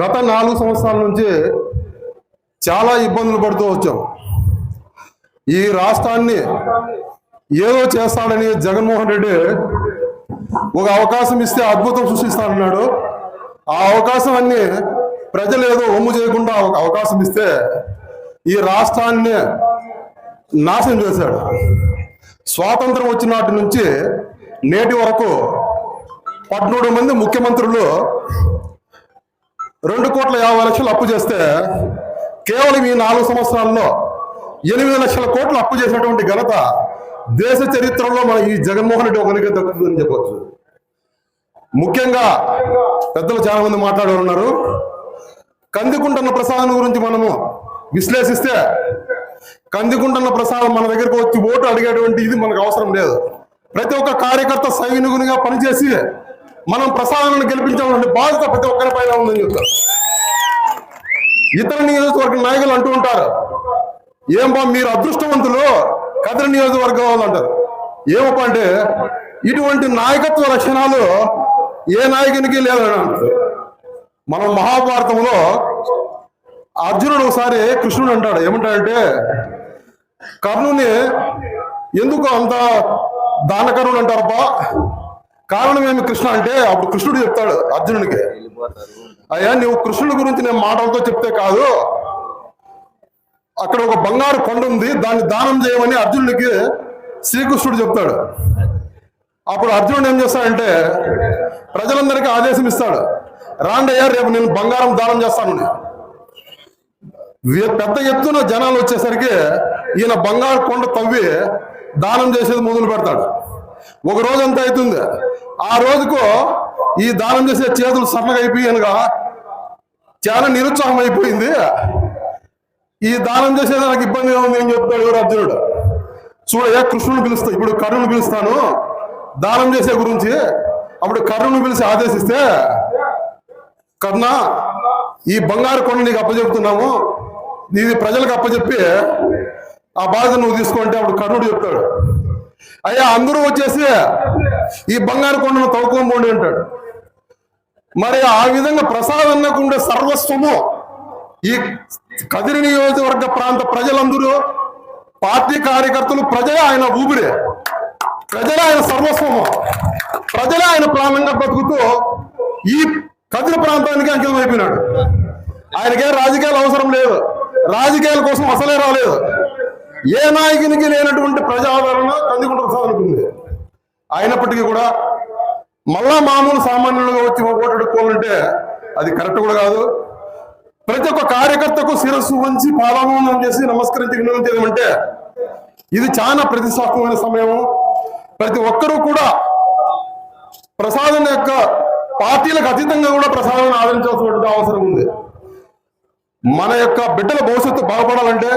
గత నాలుగు సంవత్సరాల నుంచి చాలా ఇబ్బందులు పడుతూ వచ్చాం. ఈ రాష్ట్రాన్ని ఏదో చేస్తాడని జగన్మోహన్ రెడ్డి ఒక అవకాశం ఇస్తే అద్భుతం సృష్టిస్తానన్నాడు. ఆ అవకాశం అన్ని ప్రజలు ఏదో ఒమ్ము చేయకుండా ఒక అవకాశం ఇస్తే ఈ రాష్ట్రాన్ని నాశనం చేశాడు. స్వాతంత్రం వచ్చినాటి నుంచి నేటి వరకు పద్నాలుగు మంది ముఖ్యమంత్రులు రెండు కోట్ల యాభై లక్షలు అప్పు చేస్తే కేవలం ఈ నాలుగు సంవత్సరాల్లో ఎనిమిది లక్షల కోట్లు అప్పు చేసినటువంటి ఘనత దేశ చరిత్రలో మన ఈ జగన్మోహన్ రెడ్డి ఒకరికే దక్కుతుందని చెప్పవచ్చు ముఖ్యంగా పెద్దలు చాలా మంది మాట్లాడి కందికుంటన్న ప్రసాదం గురించి మనము విశ్లేషిస్తే కందికుంటన్న ప్రసాదం మన దగ్గరకు వచ్చి ఓటు అడిగేటువంటి ఇది మనకు అవసరం లేదు. ప్రతి ఒక్క కార్యకర్త సైనికునిగా పనిచేసి మనం ప్రసాదాలను గెలిపించాలంటే బాధ్యత ప్రతి ఒక్కరి పైన ఉందని చెప్తారు. ఇతర నియోజకవర్గ నాయకులు అంటూ ఉంటారు. ఏం బా మీరు అదృష్టవంతులు కదిరి నియోజకవర్గం వాళ్ళు అంటారు. ఏమప్ప అంటే ఇటువంటి నాయకత్వ లక్షణాలు ఏ నాయకునికి లేదని అంటారు. మనం మహాభారతంలో అర్జునుడు ఒకసారి కృష్ణుడు అంటాడు. ఏమంటాడంటే కర్ణుని ఎందుకు అంత దానకరుడు అంటారబ్బా? కారణం ఏమి కృష్ణ అంటే అప్పుడు కృష్ణుడు చెప్తాడు అర్జునుడికి అయ్యా నువ్వు కృష్ణుడి గురించి నేను మాటలతో చెప్తే కాదు. అక్కడ ఒక బంగారు కొండ ఉంది దాన్ని దానం చేయమని అర్జునుడికి శ్రీకృష్ణుడు చెప్తాడు. అప్పుడు అర్జునుడు ఏం చేస్తాడంటే ప్రజలందరికీ ఆదేశం ఇస్తాడు రాండయ్యా రేపు నేను బంగారం దానం చేస్తాను పెద్ద ఎత్తున జనాలు వచ్చేసరికి ఈయన బంగారు కొండ తవ్వి దానం చేసేది మొదలు పెడతాడు ఒక రోజు అంత అవుతుంది. ఆ రోజుకు ఈ దానం చేసే చేతులు సన్నగా అయిపోయానుగా చాలా నిరుత్సాహం అయిపోయింది. ఈ దానం చేసేది నాకు ఇబ్బందిగా ఉంది అని చెప్తాడు ఎవరు అర్జునుడు? చూడయ్యా కృష్ణుని పిలుస్తా. ఇప్పుడు కర్ణుని పిలుస్తాను. దానం చేసే గురించి అప్పుడు కర్ణుని పిలిచి ఆదేశిస్తే కర్ణ ఈ బంగారు కొండ నీకు అప్పచెప్తున్నాము. ఇది ప్రజలకు అప్పచెప్పి ఆ బాధ నువ్వు తీసుకుంటే అప్పుడు కర్ణుడు చెప్తాడు. అయ్యా అందరూ వచ్చేసి ఈ బంగారు కొండను తవ్వుకోబోండి అంటాడు. మరి ఆ విధంగా ప్రసాదన్నకు ఉండే సర్వస్వము ఈ కదిరి నియోజకవర్గ ప్రాంత ప్రజలందరూ పార్టీ కార్యకర్తలు ప్రజలే ఆయన ఊపిరే. ప్రజలే ఆయన సర్వస్వము. ప్రజలే ఆయన ప్రాణంగా బతుకుతూ ఈ కదిరి ప్రాంతానికి అంకితం అయిపోయినాడు. ఆయనకే రాజకీయాలు అవసరం లేదు. రాజకీయాల కోసం అసలే రాలేదు. ఏ నాయకునికి లేనటువంటి ప్రజాదరణ కందికుంట ప్రసాద్ ఉంది అయినప్పటికీ కూడా మళ్ళా మామూలు సామాన్యులుగా వచ్చి ఓటెడుకోవాలంటే అది కరెక్ట్ కూడా కాదు. ప్రతి ఒక్క కార్యకర్తకు శిరస్సు ఉంచి పాదామోదం చేసి నమస్కరించి వినడం చేయమంటే ఇది చాలా ప్రతిష్టాత్మకమైన సమయము. ప్రతి ఒక్కరూ కూడా ప్రసాదం యొక్క పార్టీలకు అతీతంగా కూడా ప్రసాదాన్ని ఆదరించాల్సినటువంటి అవసరం ఉంది. మన యొక్క బిడ్డల భవిష్యత్తు బాగుపడాలంటే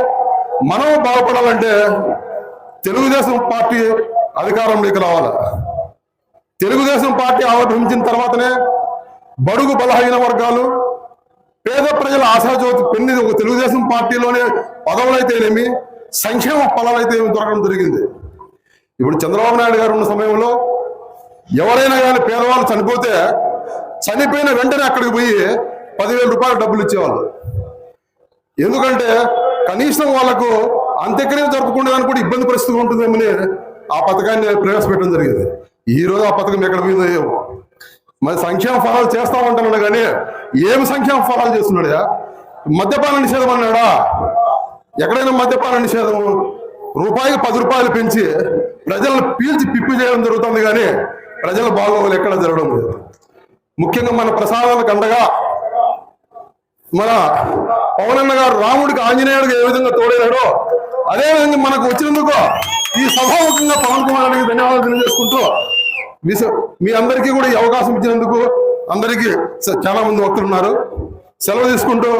మనం బాగుపడాలంటే తెలుగుదేశం పార్టీ అధికారంలోకి రావాలి. తెలుగుదేశం పార్టీ ఆవిర్భవించిన తర్వాతనే బడుగు బలహీన వర్గాలు పేద ప్రజల ఆశాజ్యోతి పెన్ని ఒక తెలుగుదేశం పార్టీలోనే పదవులైతేనేమి సంక్షేమ ఫలాలైతే దొరకడం జరిగింది. ఇప్పుడు చంద్రబాబు నాయుడు గారు ఉన్న సమయంలో ఎవరైనా కానీ పేదవాళ్ళు చనిపోతే చనిపోయిన వెంటనే అక్కడికి పోయి పదివేల రూపాయలు డబ్బులు ఇచ్చేవాళ్ళు. ఎందుకంటే కనీసం వాళ్ళకు అంత్యక్రియ జరుపుకునేదానికి కూడా ఇబ్బంది పరిస్థితి ఉంటుందేమని ఆ పథకాన్ని ప్రవేశపెట్టడం జరిగింది. ఈ రోజు ఆ పథకం ఎక్కడ పోయిందో ఏమో. మరి సంక్షేమ ఫలాలు చేస్తామంటున్నాడు కానీ ఏమి సంక్షేమ ఫలాలు చేస్తున్నాడా మద్యపాన నిషేధం అన్నాడా? ఎక్కడైనా మద్యపాన నిషేధం? రూపాయికి పది రూపాయలు పెంచి ప్రజలను పీల్చి పిప్పి చేయడం జరుగుతుంది కానీ ప్రజల బాగోగులు ఎక్కడ జరగడం లేదు. ముఖ్యంగా మన ప్రసాదాలకు అండగా మన పవనన్న గారు రాముడికి ఆంజనేయుడికి ఏ విధంగా తోడైనాడో అదే విధంగా మనకు వచ్చినందుకు ఈ సభాముఖంగా పవన్ కుమార్ గారికి ధన్యవాదాలు తెలియజేసుకుంటూ మీ స- మీ అందరికీ కూడా ఈ అవకాశం ఇచ్చినందుకు అందరికీ స- చాలా మంది వస్తున్నారు సెలవు తీసుకుంటూ